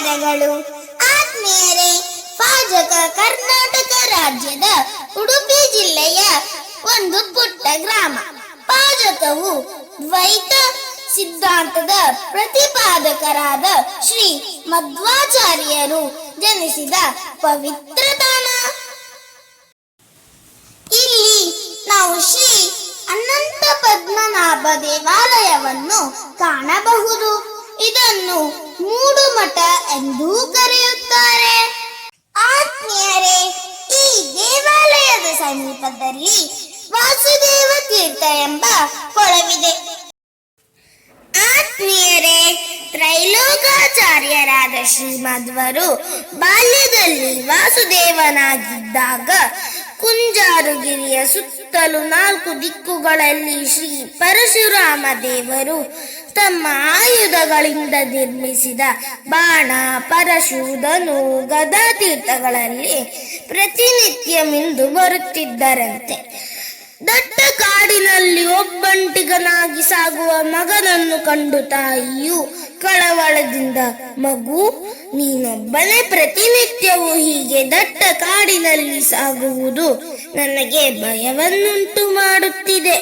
ನಮಸ್ಕಾರಗಳು ಆತ್ಮೀಯರೇ, ಪಾಜಕ ಕರ್ನಾಟಕ ರಾಜ್ಯದ ಉಡುಪಿ ಜಿಲ್ಲೆಯ ಒಂದು ಪುಟ್ಟ ಗ್ರಾಮ. ಪಾಜಕವು ದ್ವೈತ ಸಿದ್ಧಾಂತದ ಪ್ರತಿಪಾದಕರಾದ ಶ್ರೀ ಮಧ್ವಾಚಾರ್ಯರು ಜನಿಸಿದ ಪವಿತ್ರ ತಾಣ ಇಲ್ಲಿ ನಾವು ಶ್ರೀ ಅನಂತ ಪದ್ಮನಾಭ ದೇವಾಲಯವನ್ನು ಕಾಣಬಹುದು. ಇದನ್ನು ಮೂಡುಮಠ ಎಂದೂ ಕರೆಯುತ್ತಾರೆ. ಆತ್ಮೀಯರೇ, ಈ ದೇವಾಲಯದ ಸಮೀಪದಲ್ಲಿ ವಾಸುದೇವ ತೀರ್ಥ ಎಂಬ ಕೊಳವಿದೆ. ಆತ್ಮೀಯರೇ, ತ್ರೈಲೋಕಾಚಾರ್ಯರಾದ ಶ್ರೀಮಧ್ವರು ಬಾಲ್ಯದಲ್ಲಿ ವಾಸುದೇವನಾಗಿದ್ದಾಗ ಕುಂಜಾರುಗಿರಿಯ ಸುತ್ತಲೂ ನಾಲ್ಕು ದಿಕ್ಕುಗಳಲ್ಲಿ ಶ್ರೀ ಪರಶುರಾಮ ದೇವರು ತಮ್ಮ ಆಯುಧಗಳಿಂದ ನಿರ್ಮಿಸಿದ ಬಾಣ, ಪರಶೂಧನು ಗದ ತೀರ್ಥಗಳಲ್ಲಿ ಪ್ರತಿನಿತ್ಯ ಮಿಂದು ಬರುತ್ತಿದ್ದರಂತೆ. ದಟ್ಟ ಕಾಡಿನಲ್ಲಿ ಒಬ್ಬಂಟಿಗನಾಗಿ ಸಾಗುವ ಮಗನನ್ನು ಕಂಡು ತಾಯಿಯು ಕಳವಳದಿಂದ, ಮಗು, ನೀನೊಬ್ಬನೇ ಪ್ರತಿನಿತ್ಯವೂ ಹೀಗೆ ದಟ್ಟ ಕಾಡಿನಲ್ಲಿ ಸಾಗುವುದು ನನಗೆ ಭಯವನ್ನುಂಟು ಮಾಡುತ್ತಿದೆ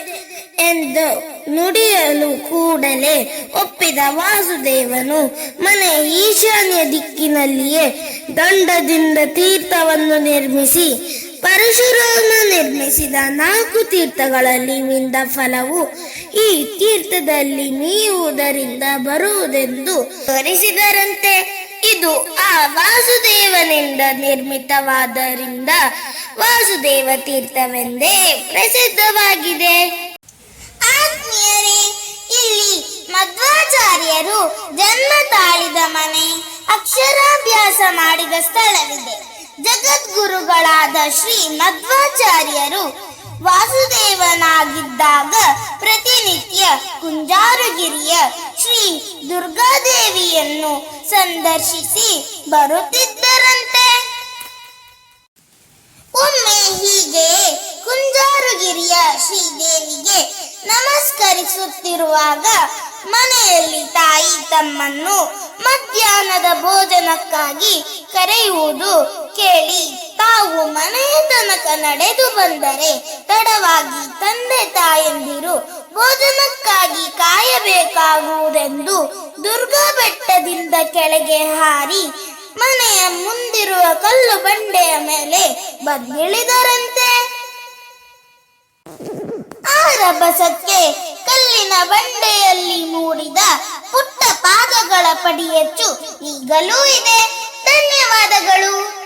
ಎಂದು ನುಡಿಯಲು ಕೂಡಲೇ ಒಪ್ಪಿದ ವಾಸುದೇವನು, ಮನೆ ಈಶಾನ್ಯ ದಿಕ್ಕಿನಲ್ಲಿಯೇ ದಂಡದಿಂದ ತೀರ್ಥವನ್ನು ನಿರ್ಮಿಸಿ, ಪರಶುರಾಮ ನಿರ್ಮಿಸಿದ ನಾಲ್ಕು ತೀರ್ಥಗಳಲ್ಲಿ ಮಿಂದ ಫಲವು ಈ ತೀರ್ಥದಲ್ಲಿ ಮೀಯುವುದರಿಂದ ಬರುವುದೆಂದು ತೋರಿಸಿದರಂತೆ. ಇದು ಆ ವಾಸುದೇವನಿಂದ ನಿರ್ಮಿತವಾದರಿಂದ ವಾಸುದೇವ ತೀರ್ಥವೆಂದೇ ಪ್ರಸಿದ್ಧವಾಗಿದೆ. ಮಧ್ವಾಚಾರ್ಯರು ಜನ್ಮ ತಾಳಿದ ಮನೆ, ಅಕ್ಷರಾಭ್ಯಾಸ ಮಾಡಿದ ಸ್ಥಳವಿದೆ. ಜಗದ್ಗುರುಗಳಾದ ಶ್ರೀ ಮಧ್ವಾಚಾರ್ಯರು ವಾಸುದೇವನಾಗಿದ್ದಾಗ ಪ್ರತಿನಿತ್ಯ ಕುಂಜಾರುಗಿರಿಯ ಶ್ರೀ ದುರ್ಗಾದೇವಿಯನ್ನು ಸಂದರ್ಶಿಸಿ ಬರುತ್ತಿದ್ದರಂತೆ. ಒಮ್ಮೆ ಹೀಗೆ ಕುಂಜಾರುಗಿರಿಯ ಶ್ರೀದೇವಿಗೆ ನಮಸ್ಕರಿಸುತ್ತಿರುವಾಗ ಮನೆಯಲ್ಲಿ ತಾಯಿ ತಮ್ಮನ್ನು ಮಧ್ಯಾಹ್ನದ ಭೋಜನಕ್ಕಾಗಿ ಕರೆಯುವುದು ಕೇಳಿ ತಾವು ಮನೆಯ ತನಕ ನಡೆದು ಬಂದರೆ ತಡವಾಗಿ ತಂದೆ ತಾಯಂದಿರು ಭೋಜನಕ್ಕಾಗಿ ಕಾಯಬೇಕಾಗುವುದೆಂದು ದುರ್ಗಾ ಬೆಟ್ಟದಿಂದ ಕೆಳಗೆ ಹಾರಿ ಮನೆಯ ಮುಂದಿರುವ ಕಲ್ಲು ಬಂಡೆಯ ಮೇಲೆ ಬಂದಿಳಿದರಂತೆ. ರಭಸಕ್ಕೆ ಕಲ್ಲಿನ ಬಂಡೆಯಲ್ಲಿ ಮೂಡಿದ ಪುಟ್ಟ ಪಾದಗಳ ಪಡಿಯಚ್ಚು ಈಗಲೂ ಇದೆ. ಧನ್ಯವಾದಗಳು.